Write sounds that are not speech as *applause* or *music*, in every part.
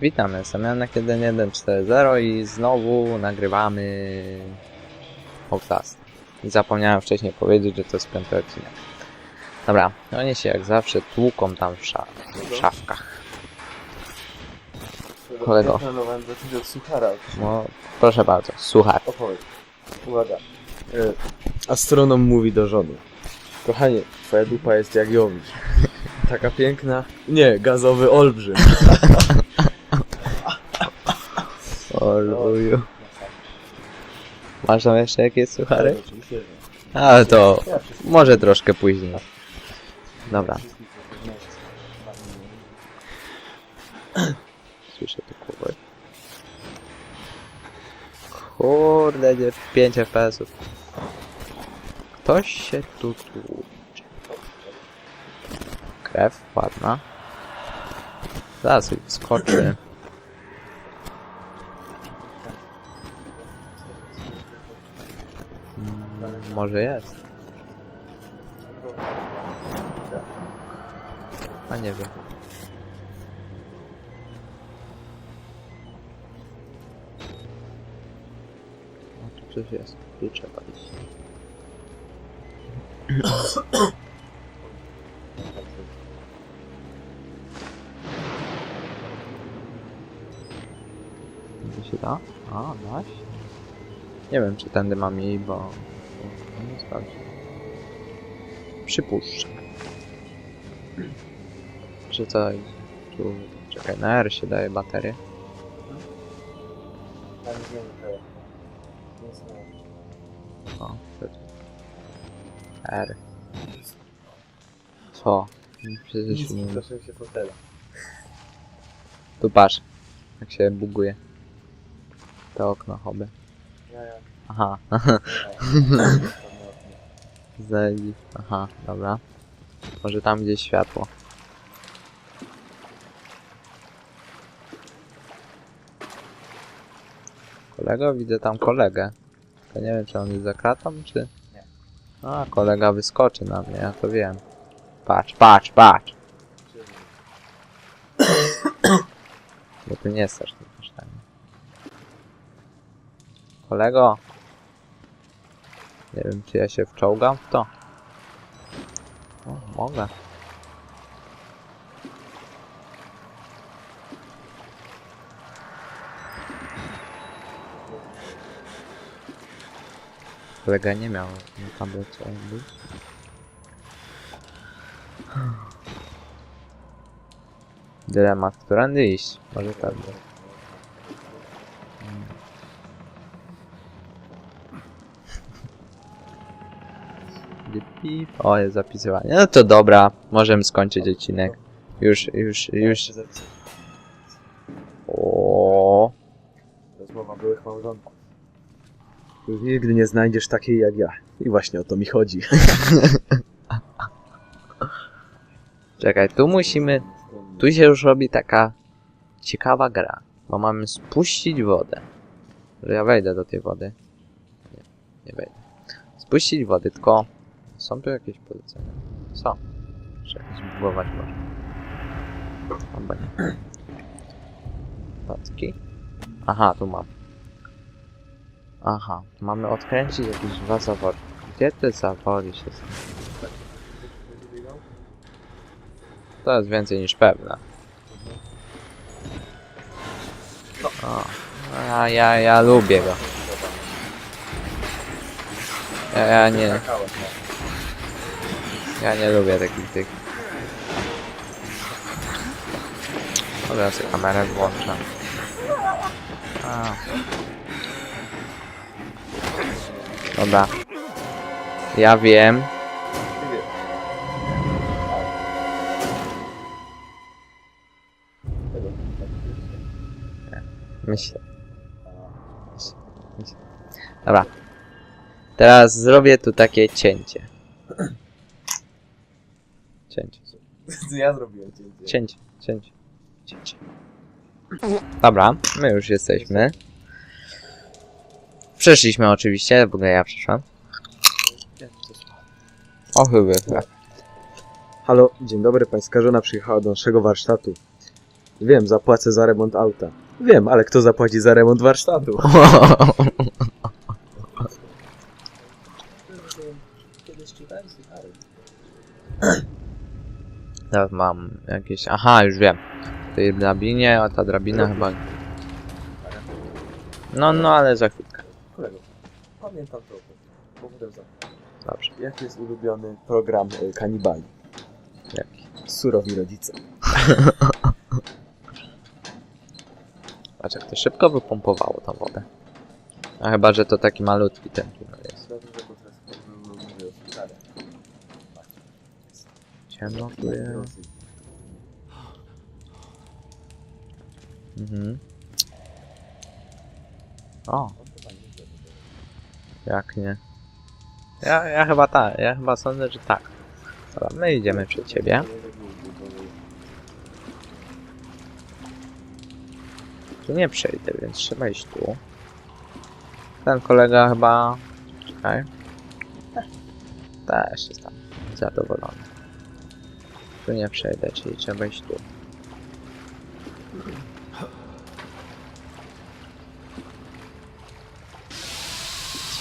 Witam, jestem Janek 1140 i znowu nagrywamy Outlast. I zapomniałem wcześniej powiedzieć, że to jest piąty odcinek. Dobra, oni się jak zawsze tłuką tam w, sza w szafkach. Kolego. Ja planowałem zacząć od suchara. No, proszę bardzo, słuchaj. Opowiedz. Uwaga. E, astronom mówi do żony. Kochanie, twoja dupa jest jak Jowisz. *laughs* Taka piękna. Nie, gazowy olbrzym. *laughs* O luju. Masz tam jeszcze jakieś suchary? Ale to może troszkę później. Dobra, słyszę tu kłopoty. Kurde, nie 5 FPS-ów. Ktoś się tu tłucze. Krew, ładna. Zaraz skoczy. Może jest. A nie wiem. O, tu coś jest. Tu trzeba iść. Gdzie się da? A, daś? Nie wiem, czy tędy mam jej, bo... sprawdzę. Przypuszczam. Że co? Tu... Czekaj, na R się daje baterię. O, tu. R. Co? Przecież nie... Proszę się fotela. Tu patrz. Jak się buguje. To okno hobby. Ja, ja. Aha. *laughs* Zajebi. Aha, dobra. Może tam gdzieś światło. Kolego? Widzę tam kolegę. To nie wiem, czy on jest za kratą, czy... Nie. A, kolega wyskoczy na mnie, ja to wiem. Patrz, patrz, patrz! Bo ty nie stać tym kasztaniem. Kolego? Nie wiem, czy ja się wczołgam w to. O, mogę. Kolega nie miał co on był. Dylemat, którędy iść? Może tędy. Pip. O, jest zapisywanie. No to dobra, możemy skończyć odcinek. Już, już, już. O, Rozmowa byłych małżonków. Już nigdy nie znajdziesz takiej jak ja. I właśnie o to mi chodzi. *laughs* Czekaj, tu musimy. Tu się już robi taka ciekawa gra, bo mamy spuścić wodę. Że ja wejdę do tej wody. Nie, nie wejdę. Spuścić wody, tylko są tu jakieś polecenia? Są. Trzeba zbugować może. Albo nie. Patki. Aha, tu mam. Aha, mamy odkręcić jakieś dwa zawory. Gdzie te zawory się są? To jest więcej niż pewne. O, a ja, ja lubię go. Ja, ja nie, ja nie lubię takich tych. Dobra, ja sobie kamerę włączę. A. Dobra. Ja wiem. Myślę. Dobra. Teraz zrobię tu takie cięcie. Cięcie. *laughs* Ja zrobiłem cięcie. Cięcie. Cięcie. Cięcie. Dobra, my już jesteśmy. Przeszliśmy oczywiście, w ogóle ja przeszłam. O chyba. Halo, dzień dobry, pańska żona przyjechała do naszego warsztatu. Wiem, zapłacę za remont auta. Wiem, ale kto zapłaci za remont warsztatu? *laughs* Teraz mam jakieś... Aha, już wiem. W tej drabinie, a ta drabina chyba... No, no, ale za chwilkę. Kolego, pamiętam to. Powódem za. Dobrze. Jaki jest ulubiony program y, kanibali? Jaki? Surowi rodzice. *laughs* Patrz, jak to szybko wypompowało tą wodę. A chyba, że to taki malutki ten tunel jest. Dobrze, że po teraz mówię o szpitalu. Ciemno tu. Mhm. O, jak nie. Ja, ja chyba tak, ja chyba sądzę, że tak. Dobra, my idziemy przed ciebie. Tu nie przejdę, więc trzeba iść tu. Ten kolega chyba... Czekaj. Też jest tam zadowolony. Tu nie przejdę, czyli trzeba iść tu.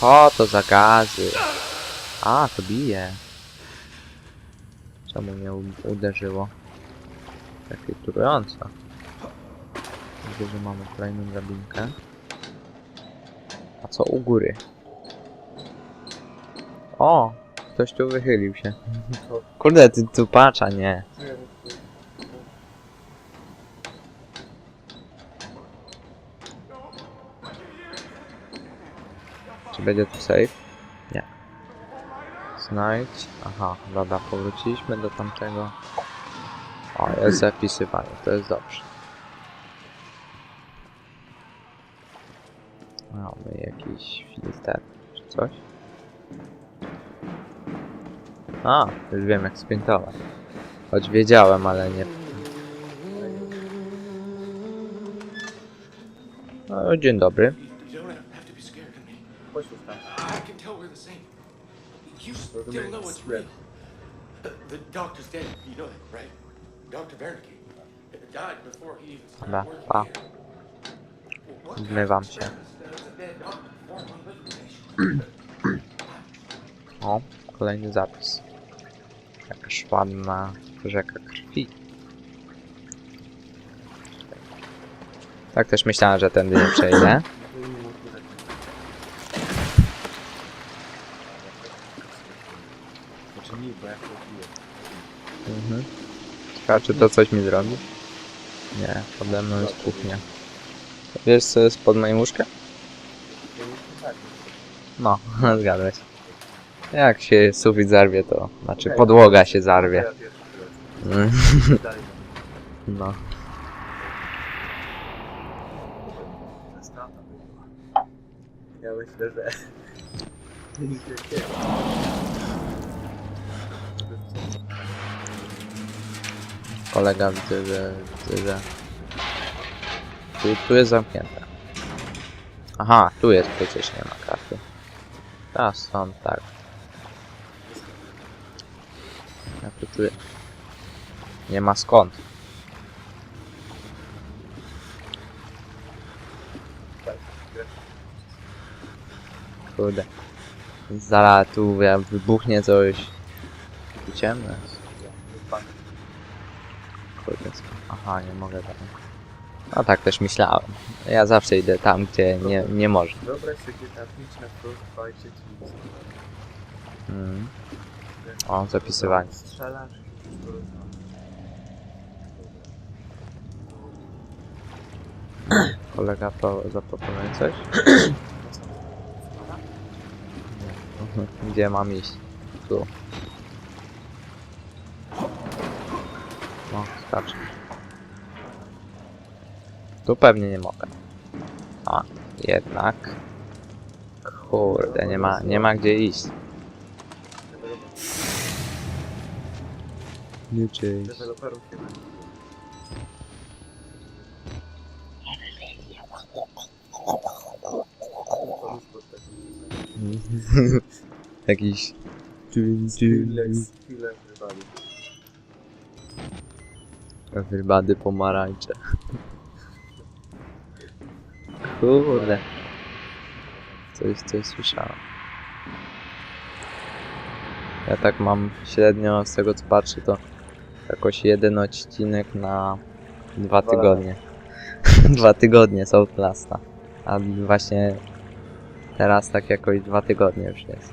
Co to za gazy? A, to bije. Czemu mnie u- uderzyło? Takie trujące. Widzę, że mamy kolejną drabinkę. A co u góry? O! Ktoś tu wychylił się. Kurde, ty tu pacza, nie. Czy będzie tu safe? Nie. Znajdź. Aha, dobra, powróciliśmy do tamtego. O, jest zapisywanie, to jest dobrze. Mamy jakiś filtr czy coś. A, już wiem jak sprintować. Choć wiedziałem, ale nie. No, dzień dobry. Dobra, pa. Zmywam się. *clears throat* O, kolejny zapis. Ładna rzeka krwi. Tak też myślałem, że tędy nie przejdę. Mhm. Czy to coś mi zrobi? Nie, pode mną jest kuchnia. Wiesz, co jest pod moim łóżkiem? No, *laughs* zgadłeś. Jak się sufit zarwie, to znaczy podłoga się zarwie. *laughs* No. Ja myślę, że... Kolega widzę, że... Widzę, że... Tu, tu jest zamknięte. Aha, tu jest przecież nie ma karty. A stąd tak. Jak to jest? Nie ma skąd. Kurde. Zara tu wybuchnie coś. Tu ciemno jest. Kurde. Aha, nie mogę tam. No tak też myślałem. Ja zawsze idę tam, gdzie nie, nie można. Wyobraź sobie na wprost walczyć nic. Mm. O, zapisywanie. Strzelasz. Kolega pro, zaproponuje coś? Gdzie mam iść? Tu. No, skacz. Tu pewnie nie mogę. A, jednak. Kurde, nie ma, nie ma gdzie iść. Nie cześć. Deweloperów ma. *laughs* Jakiś... Skillex wywalił. Everybody pomarańcze. *laughs* Kurde. Coś, coś słyszałem. Ja tak mam średnio, z tego co patrzę, to jakoś jeden odcinek na dwa Dwa tygodnie. *laughs* dwa tygodnie z Outlasta. A właśnie teraz tak jakoś dwa tygodnie już jest.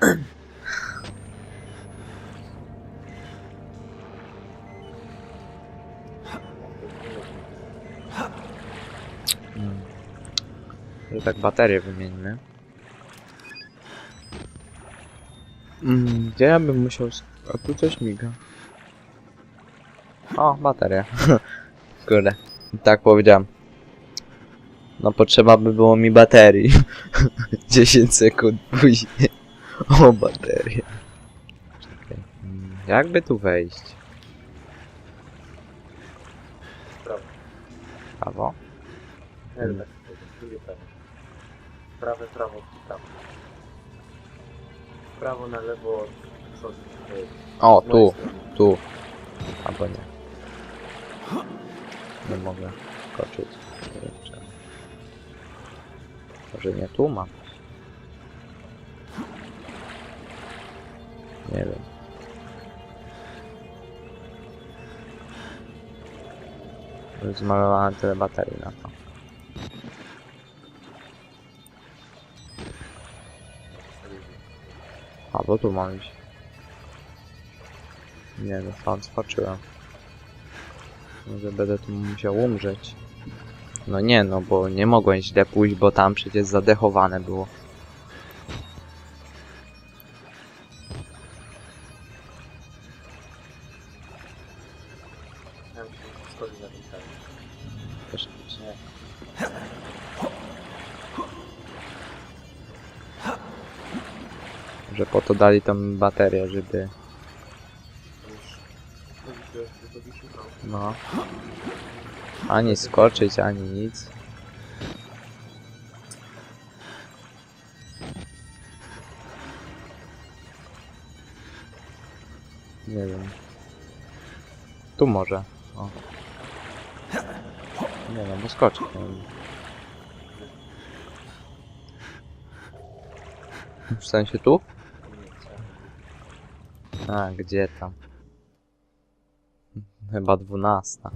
Hmm. *clears throat* Że tak baterię wymienimy. Mm, gdzie ja bym musiał... A tu coś miga. O, bateria. *laughs* Kurde. Tak powiedziałem. No potrzeba by było mi baterii. *laughs* 10 sekund później. *laughs* O, bateria. Czekaj. Mm, Jakby tu wejść? Prawo. Prawo? Nie wiem. Drugie prawo. Prawe, prawo, prawo. Prawo na lewo od. O, mojej tu, tu. Albo nie. Nie mogę skoczyć. Kurczę. Może nie tu mam. Nie wiem. Zmalowałem tyle baterii na to. A, bo tu mam iść. Nie, no stąd skoczyłem. Może będę tu musiał umrzeć. No nie, no bo nie mogłem źle pójść, bo tam przecież zadechowane było. Że po to dali tą baterię, żeby... no. Ani skoczyć, ani nic. Nie wiem. Tu może. O. Nie no, bo wiem. W sensie tu? A, gdzie tam? Chyba dwunasta.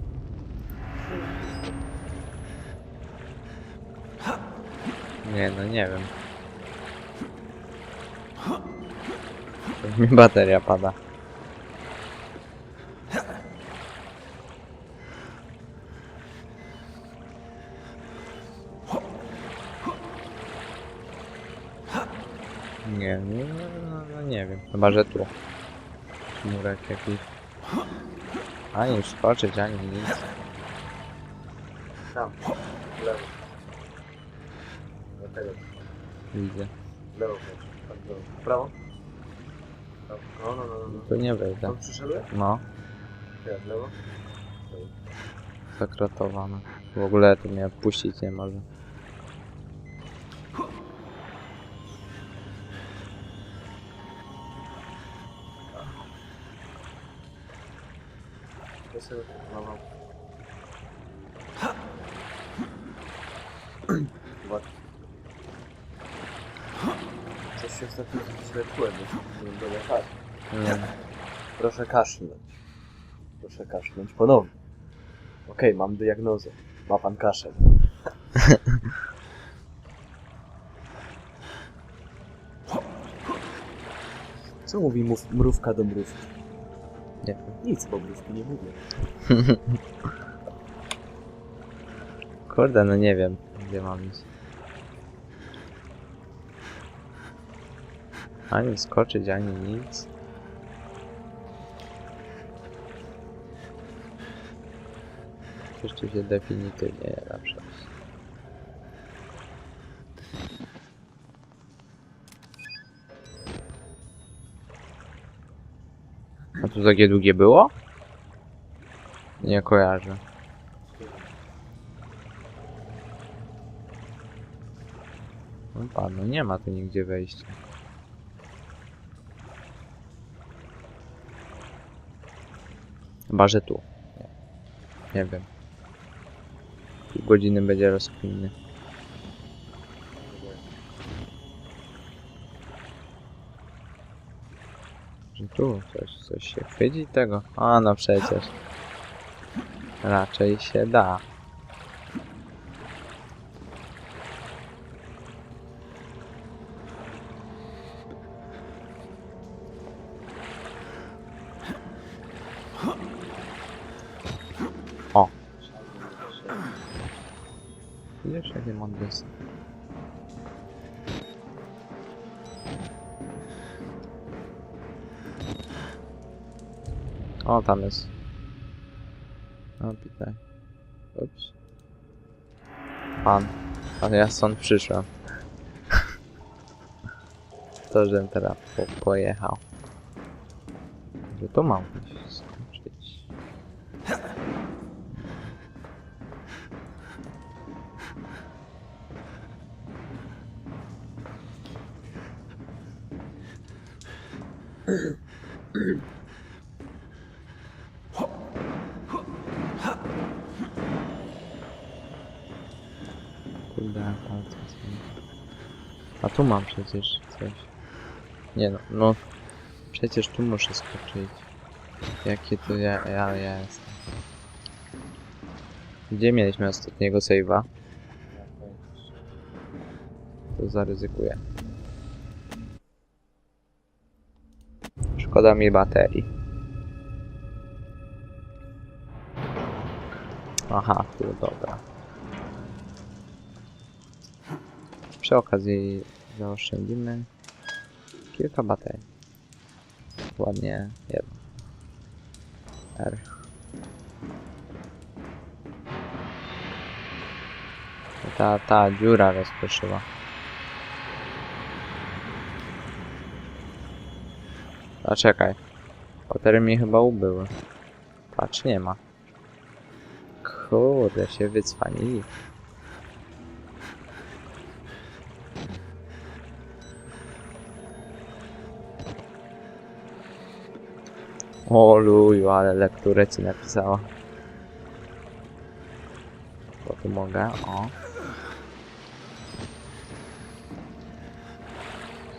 Nie, no nie wiem. Mi bateria pada. Nie, nie, no, no nie wiem. Chyba, że tu. Murek jakiś. Ani skoczyć, ani nic. Tam. W lewo. Do tego. Widzę. W lewo. Tak, w lewo. W prawo? No, no, no, no. Tu nie wejdę. Tam przyszedłeś? No, Ja, w lewo. zakratowane. W ogóle tu mnie puścić nie może. Ja sobie no, no. Ładnie. Coś się ostatnio źle czułem, nie będę kaszleć. Nie. Proszę kaszlnąć. Proszę kaszlnąć ponownie. Okej, mam diagnozę. Ma pan kaszel. *laughs* Co mówi mów, mrówka do mrówki? Nie wiem. Nic, bo mrówki nie mówię. *laughs* Kurde, no nie wiem, gdzie mam iść. Ani skoczyć, ani nic. Tu się definitywnie przejść. A tu takie długie było? Nie kojarzę. No no nie ma tu nigdzie wejścia. Chyba, że tu. Nie wiem. Godziny będzie rozkminny. Tu coś, coś się chwyci tego? A no przecież. Raczej się da. Tam jest. O, tutaj. Ups. Pan. Pan, ja stąd przyszłem. To, żebym teraz po, pojechał. Że tu mam gdzieś tu mam przecież coś. Nie no, no. Przecież tu muszę skoczyć. Jakie to ja, ja, ja jestem. Gdzie mieliśmy ostatniego save'a? To zaryzykuję. Szkoda mi baterii. Aha, tu dobra. Przy okazji zaoszczędzimy kilka baterii. Ładnie jedno. R. Ta, ta dziura rozproszyła. A czekaj. Mi chyba ubyły. Patrz, nie ma. Kurde, się wycwanili. O luju, ale lekturę ci napisała. To tu mogę, o.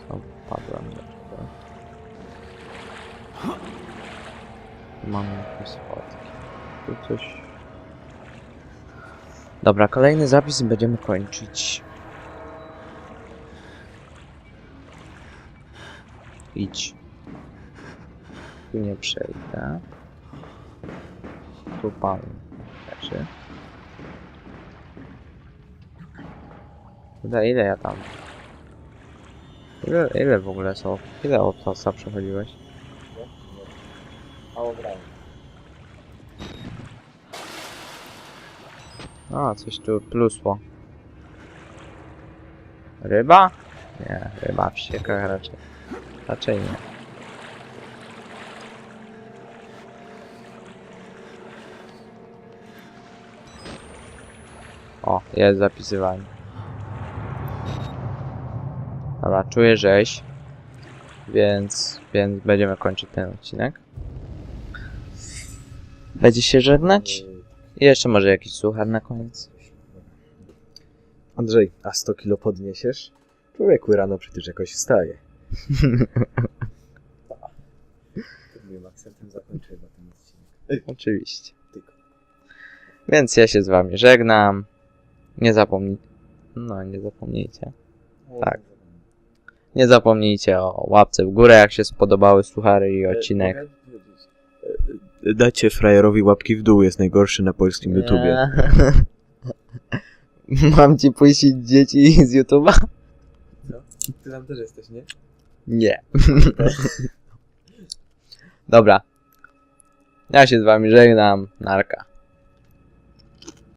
O, padłem. Tu Mamy jakieś schodki. Tu coś... Dobra, kolejny zapis i będziemy kończyć. Idź. Tu nie przejdę. Tu pan leży. Kurde, ile ja tam? Ile, ile w ogóle są? Ile od czasu przechodziłeś? A, coś tu plusło. Ryba? Nie, ryba w raczej. Raczej nie. O, jest zapisywanie. Dobra, czuję rzeź. Więc, więc będziemy kończyć ten odcinek. Będzie się żegnać? I jeszcze może jakiś suchar na koniec. Andrzej, a 100 kilo podniesiesz? Człowieku rano przecież jakoś wstaje. Tym akcentem zakończymy ten odcinek. Oczywiście. Tylko. Więc ja się z wami żegnam. Nie zapomnijcie. No, nie zapomnijcie. Tak. Nie zapomnijcie o łapce w górę, jak się spodobały suchary i odcinek. Dajcie frajerowi łapki w dół, jest najgorszy na polskim YouTubie. *laughs* Mam ci puścić dzieci z YouTube'a? Ty tam też jesteś, nie? Nie. *laughs* Dobra. Ja się z wami żegnam. Narka.